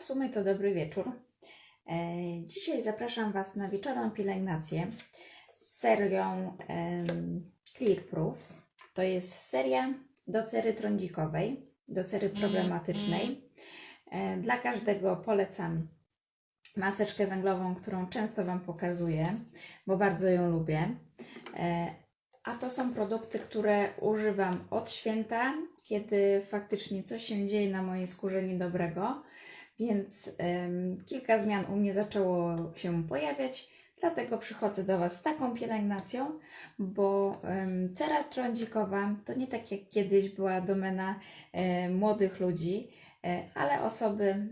w sumie to dobry wieczór. E, Dzisiaj zapraszam Was na wieczorną pielęgnację z serią Clear Proof. To jest seria do cery trądzikowej, do cery problematycznej. E, Dla każdego polecam maseczkę węglową, którą często Wam pokazuję, bo bardzo ją lubię. E, A to są produkty, które używam od święta, kiedy faktycznie coś się dzieje na mojej skórze niedobrego, więc em, kilka zmian u mnie zaczęło się pojawiać. Dlatego przychodzę do Was z taką pielęgnacją, bo em, cera trądzikowa to nie tak jak kiedyś była domena e, młodych ludzi, e, ale osoby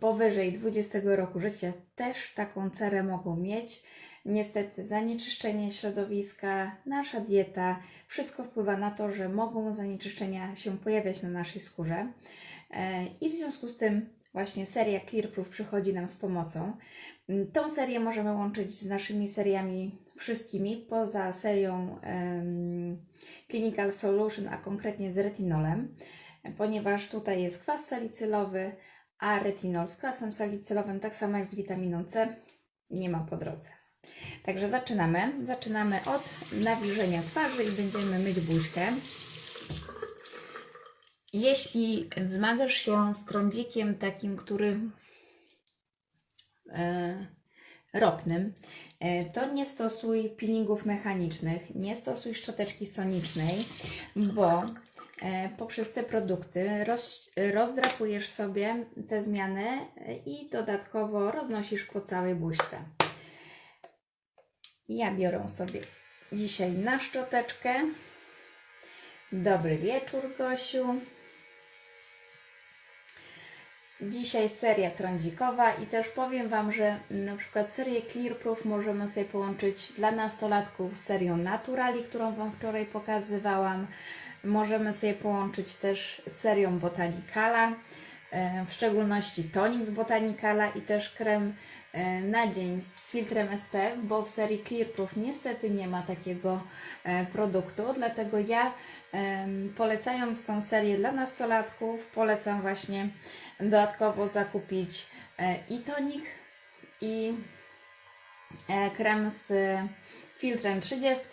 powyżej 20 roku życia też taką cerę mogą mieć. Niestety zanieczyszczenie środowiska, nasza dieta, wszystko wpływa na to, że mogą zanieczyszczenia się pojawiać na naszej skórze. E, I w związku z tym właśnie seria Clear Proof przychodzi nam z pomocą. Mm, Tą serię możemy łączyć z naszymi seriami wszystkimi, poza serią em, Clinical Solution, a konkretnie z retinolem, ponieważ tutaj jest kwas salicylowy, a retinol z kwasem salicylowym, tak samo jak z witaminą C, nie ma po drodze. Także zaczynamy. Zaczynamy od nawilżenia twarzy i będziemy myć buźkę. Jeśli zmagasz się z trądzikiem takim, który e, ropnym, e, to nie stosuj peelingów mechanicznych, nie stosuj szczoteczki sonicznej, bo e, poprzez te produkty roz, rozdrapujesz sobie te zmiany i dodatkowo roznosisz po całej buźce. Ja biorę sobie dzisiaj na szczoteczkę. Dobry wieczór, Gosiu. Dzisiaj seria trądzikowa i też powiem Wam, że na przykład serię Clear Proof możemy sobie połączyć dla nastolatków z serią Naturali, którą Wam wczoraj pokazywałam. Możemy sobie połączyć też z serią Botanicala, e, w szczególności tonik z Botanicala i też krem e, na dzień z filtrem SPF, bo w serii Clear Proof niestety nie ma takiego e, produktu, dlatego ja polecając tą serię dla nastolatków, polecam właśnie dodatkowo zakupić e, i tonik, i e, krem z filtrem 30,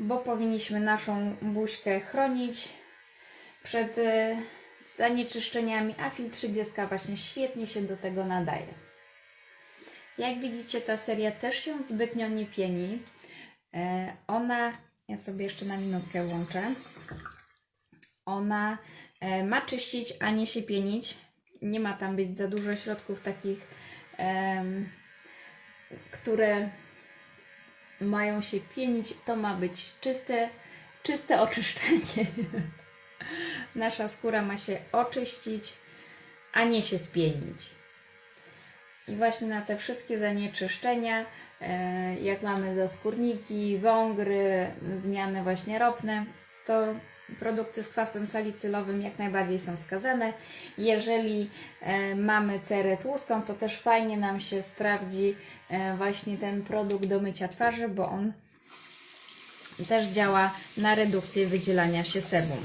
bo powinniśmy naszą buźkę chronić przed e, zanieczyszczeniami, a filtr 30 właśnie świetnie się do tego nadaje. Jak widzicie, ta seria też się zbytnio nie pieni. Ona, ja sobie jeszcze na minutkę włączę. Ona e, ma czyścić, a nie się pienić. Nie ma tam być za dużo środków takich, które mają się pienić. To ma być czyste, czyste oczyszczenie. Nasza skóra ma się oczyścić, a nie się spienić. I właśnie na te wszystkie zanieczyszczenia, e, jak mamy zaskórniki, wągry, zmiany właśnie ropne, to produkty z kwasem salicylowym jak najbardziej są wskazane. Jeżeli e, mamy cerę tłustą, to też fajnie nam się sprawdzi e, właśnie ten produkt do mycia twarzy, bo on też działa na redukcję wydzielania się sebum.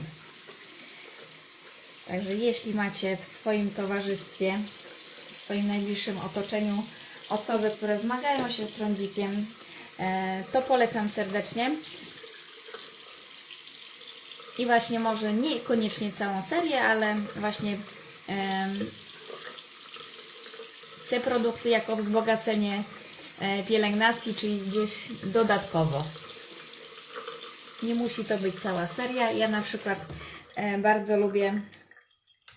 Także jeśli macie w swoim towarzystwie, w swoim najbliższym otoczeniu osoby, które zmagają się z trądzikiem, e, to polecam serdecznie. I właśnie może nie koniecznie całą serię, ale właśnie te produkty jako wzbogacenie e, pielęgnacji, czyli gdzieś dodatkowo. Nie musi to być cała seria. Ja na przykład e, bardzo lubię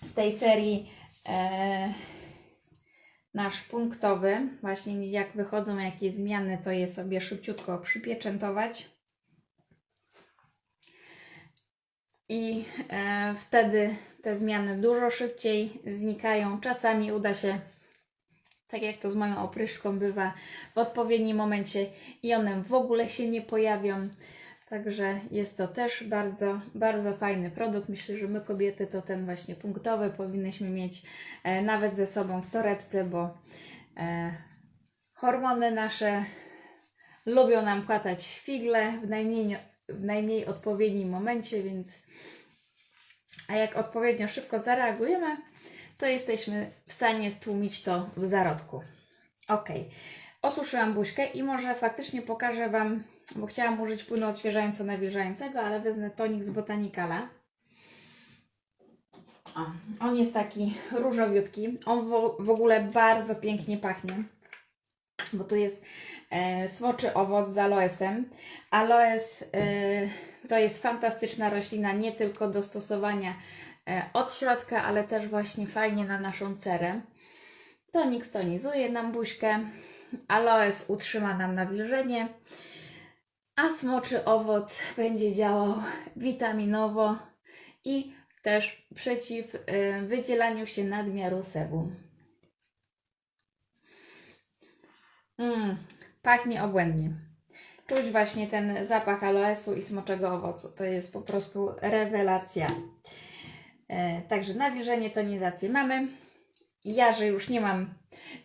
z tej serii e, nasz punktowy. Właśnie jak wychodzą jakieś zmiany, to je sobie szybciutko przypieczętować. I e, wtedy te zmiany dużo szybciej znikają. Czasami uda się, tak jak to z moją opryszką bywa, w odpowiednim momencie i one w ogóle się nie pojawią. Także jest to też bardzo, bardzo fajny produkt. Myślę, że my kobiety to ten właśnie punktowy powinnyśmy mieć e, nawet ze sobą w torebce, bo e, hormony nasze lubią nam płatać figle w najmniej, w najmniej odpowiednim momencie, więc A jak odpowiednio szybko zareagujemy, to jesteśmy w stanie stłumić to w zarodku. Ok. Osuszyłam buźkę i może faktycznie pokażę Wam, bo chciałam użyć płynu odświeżająco-nawilżającego, ale wezmę tonik z Botanicala. O, on jest taki różowiutki. On w, w ogóle bardzo pięknie pachnie, bo tu jest e, smoczy owoc z aloesem. Aloes e, to jest fantastyczna roślina, nie tylko do stosowania e, od środka, ale też właśnie fajnie na naszą cerę. Tonik stonizuje nam buźkę, aloes utrzyma nam nawilżenie, a smoczy owoc będzie działał witaminowo i też przeciw y, wydzielaniu się nadmiaru sebum. Mm, pachnie obłędnie. Czuć właśnie ten zapach aloesu i smoczego owocu. To jest po prostu rewelacja. E, także nawilżenie, tonizację mamy. Ja, że już nie mam,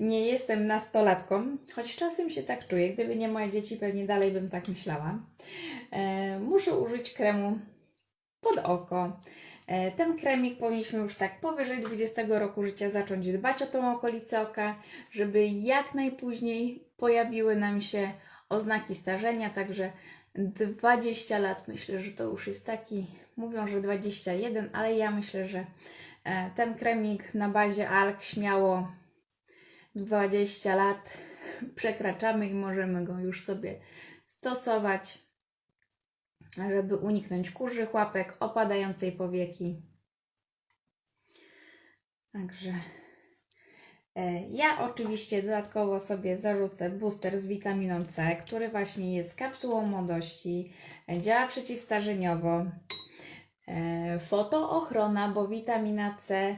nie jestem nastolatką, choć czasem się tak czuję. Gdyby nie moje dzieci, pewnie dalej bym tak myślała. E, muszę użyć kremu pod oko. E, ten kremik powinniśmy już tak powyżej 20 roku życia zacząć dbać o tą okolicę oka, żeby jak najpóźniej pojawiły nam się oznaki starzenia, także 20 lat myślę, że to już jest taki, mówią, że 21, ale ja myślę, że e, ten kremik na bazie alg śmiało 20 lat przekraczamy i możemy go już sobie stosować żeby uniknąć kurzych łapek, opadającej powieki. Także e, ja oczywiście dodatkowo sobie zarzucę booster z witaminą C, który właśnie jest kapsułą młodości, e, działa przeciwstarzeniowo. E, Fotoochrona, bo witamina C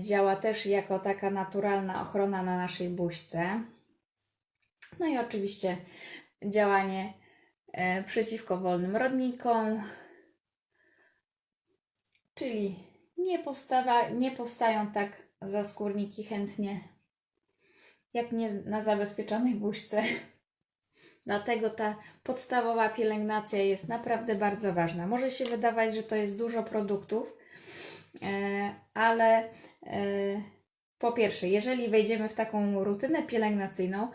działa też jako taka naturalna ochrona na naszej buźce. No i oczywiście działanie e, przeciwko wolnym rodnikom, czyli nie, powstawa, nie powstają tak zaskórniki chętnie, jak nie na zabezpieczonej buźce. Dlatego ta podstawowa pielęgnacja jest naprawdę bardzo ważna. Może się wydawać, że to jest dużo produktów, e, ale e, po pierwsze, jeżeli wejdziemy w taką rutynę pielęgnacyjną,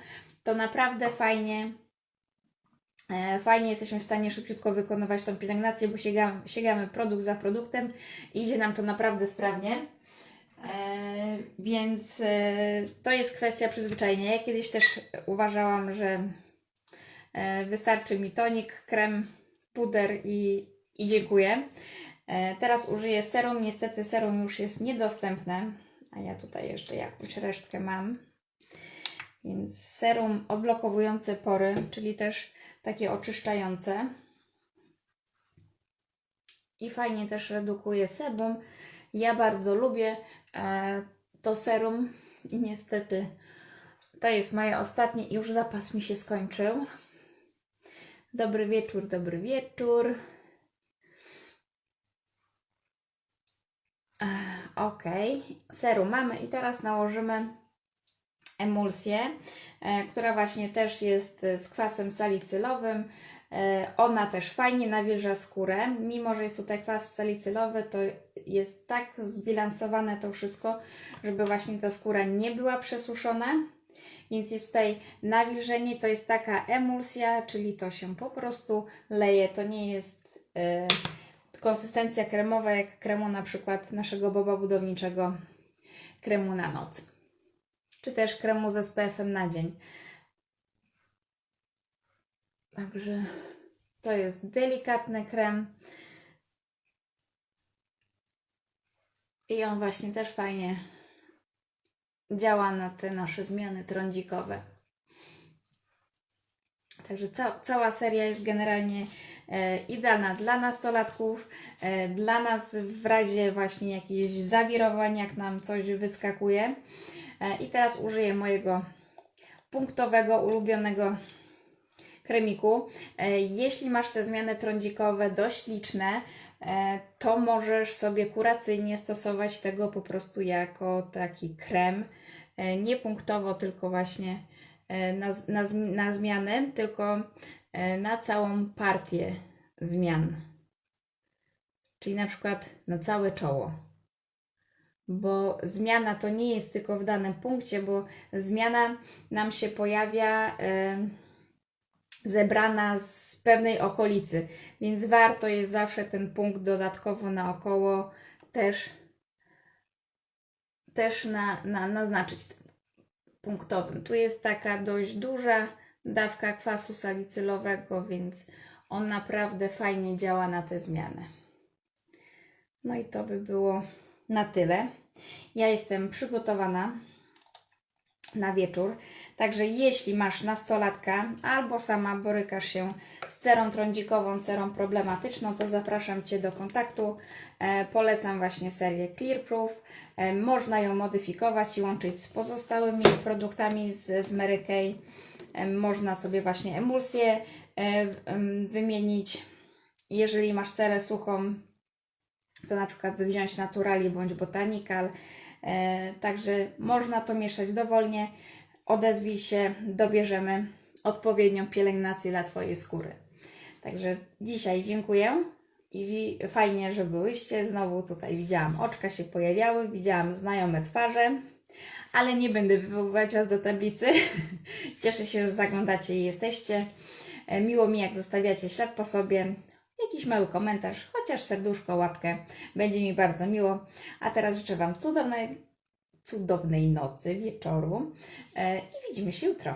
to naprawdę fajnie E, fajnie jesteśmy w stanie szybciutko wykonywać tą pielęgnację, bo sięgamy, sięgamy produkt za produktem i idzie nam to naprawdę sprawnie. E, więc e, to jest kwestia przyzwyczajenia. Ja kiedyś też uważałam, że e, wystarczy mi tonik, krem, puder i, i dziękuję. E, teraz użyję serum. Niestety serum już jest niedostępne, a ja tutaj jeszcze jakąś resztkę mam. Więc serum odblokowujące pory, czyli też takie oczyszczające. I fajnie też redukuje sebum. Ja bardzo lubię e, to serum i niestety to jest moje ostatnie i już zapas mi się skończył. Dobry wieczór, dobry wieczór. E, ok, serum mamy i teraz nałożymy emulsję, e, która właśnie też jest e, z kwasem salicylowym. E, ona też fajnie nawilża skórę, mimo że jest tutaj kwas salicylowy, to jest tak zbilansowane to wszystko, żeby właśnie ta skóra nie była przesuszona. Więc jest tutaj nawilżenie, to jest taka emulsja, czyli to się po prostu leje. To nie jest konsystencja kremowa jak kremu na przykład naszego boba budowniczego kremu na noc czy też kremu z SPF-em na dzień. Także to jest delikatny krem. I on właśnie też fajnie działa na te nasze zmiany trądzikowe. Także ca cała seria jest generalnie e, idealna dla nastolatków, e, dla nas w razie właśnie jakichś zawirowań, jak nam coś wyskakuje. E, I teraz użyję mojego punktowego, ulubionego kremiku. E, jeśli masz te zmiany trądzikowe dość liczne, e, to możesz sobie kuracyjnie stosować tego po prostu jako taki krem. Nie punktowo, tylko właśnie na, na, na zmiany, tylko na całą partię zmian. czyli na przykład na całe czoło. Bo zmiana to nie jest tylko w danym punkcie, bo zmiana nam się pojawia zebrana z pewnej okolicy, więc warto jest zawsze ten punkt dodatkowo naokoło też, też na, na, naznaczyć punktowym. Tu jest taka dość duża dawka kwasu salicylowego, więc on naprawdę fajnie działa na te zmiany. No i to by było na tyle. Ja jestem przygotowana na wieczór. Także jeśli masz nastolatka albo sama borykasz się z cerą trądzikową, cerą problematyczną, to zapraszam Cię do kontaktu. E, polecam właśnie serię Clearproof. E, można ją modyfikować i łączyć z pozostałymi produktami z, z Mary Kay. E, można sobie właśnie emulsję e, wymienić. Jeżeli masz cerę suchą, to na przykład wziąć Naturali bądź Botanical. E, także można to mieszać dowolnie. Odezwij się, dobierzemy odpowiednią pielęgnację dla Twojej skóry. Także dzisiaj dziękuję i fajnie, że byłyście. Znowu tutaj widziałam oczka się pojawiały, widziałam znajome twarze, ale nie będę wywoływać Was do tablicy. Cieszę się, że zaglądacie i jesteście. E, Miło mi, jak zostawiacie ślad po sobie, jakiś mały komentarz, chociaż serduszko, łapkę. Będzie mi bardzo miło. A teraz życzę Wam cudownej, cudownej nocy, wieczoru e, i widzimy się jutro.